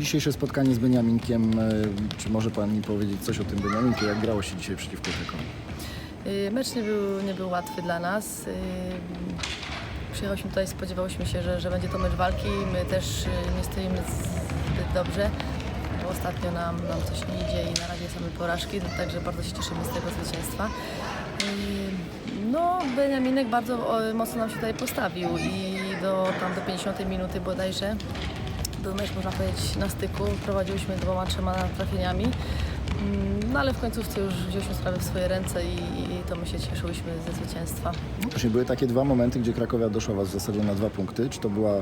dzisiejsze spotkanie z Beniaminkiem. e, Czy może Pan mi powiedzieć coś o tym Beniaminkie? Jak grało się dzisiaj przeciwko Krakowi? Y, Mecz nie był, nie był łatwy dla nas. Y, Przyjechałyśmy tutaj, spodziewałyśmy się, że, że będzie to mecz walki. My też nie stoimy zbyt dobrze, bo ostatnio nam, nam coś nie idzie i na razie same porażki, także bardzo się cieszymy z tego zwycięstwa. No, Beniaminek bardzo mocno nam się tutaj postawił i do, tam do 50 minuty bodajże był mecz, można powiedzieć, na styku. Prowadziłyśmy dwoma, trzema trafieniami. Mm, No ale w końcówce już wzięliśmy sprawę w swoje ręce i, i to my się cieszyłyśmy ze zwycięstwa. Właśnie były takie dwa momenty, gdzie Krakowia doszła Was w zasadzie na dwa punkty. Czy to była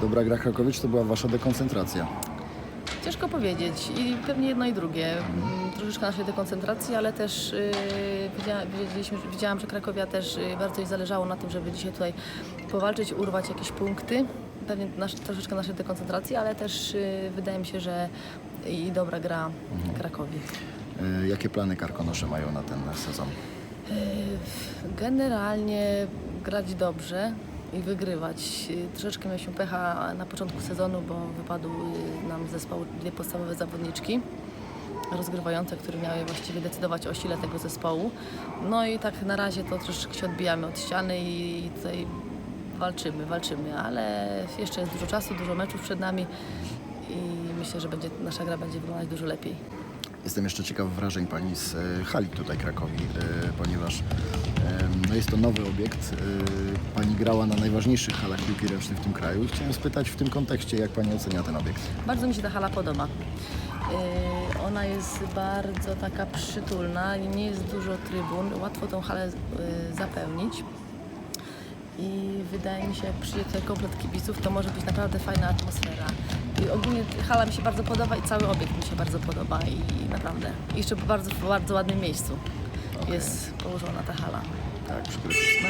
dobra gra Krakowi, czy to była Wasza dekoncentracja? Ciężko powiedzieć i pewnie jedno i drugie. Mm, Troszeczkę naszej dekoncentracji, ale też yy, widziałam, że Krakowia też yy, bardzo jej zależało na tym, żeby dzisiaj tutaj powalczyć, urwać jakieś punkty. Pewnie nasz, troszeczkę naszej dekoncentracji, ale też yy, wydaje mi się, że i dobra gra Krakowi. E, Jakie plany Karkonosze mają na ten sezon? Generalnie grać dobrze i wygrywać. Troszeczkę mieliśmy pecha na początku sezonu, bo wypadły nam z zespołu dwie podstawowe zawodniczki rozgrywające, które miały właściwie decydować o sile tego zespołu. No i tak na razie to troszeczkę się odbijamy od ściany i tutaj walczymy, walczymy, ale jeszcze jest dużo czasu, dużo meczów przed nami i myślę, że będzie, nasza gra będzie wyglądać dużo lepiej. Jestem jeszcze ciekaw wrażeń Pani z e, hali tutaj Krakowi, e, ponieważ no jest to nowy obiekt. E, Pani grała na najważniejszych halach piłki ręcznej w tym kraju. Chciałem spytać w tym kontekście, jak Pani ocenia ten obiekt? Bardzo mi się ta hala podoba. Ona jest bardzo taka przytulna, nie jest dużo trybun, łatwo tą halę zapełnić. I wydaje mi się, jak przyjdzie tutaj komplet kibiców, to może być naprawdę fajna atmosfera. I ogólnie hala mi się bardzo podoba i cały obiekt mi się bardzo podoba i naprawdę. I jeszcze w bardzo, w bardzo ładnym miejscu jest położona ta hala. Tak.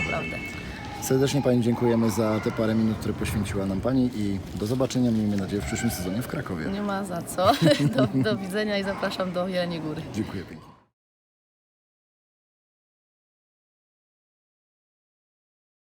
Naprawdę. Serdecznie Pani dziękujemy za te parę minut, które poświęciła nam Pani i do zobaczenia, miejmy nadzieję, w przyszłym sezonie w Krakowie. Nie ma za co. Do, do widzenia i zapraszam do Jeleniej Góry. Dziękuję pięknie.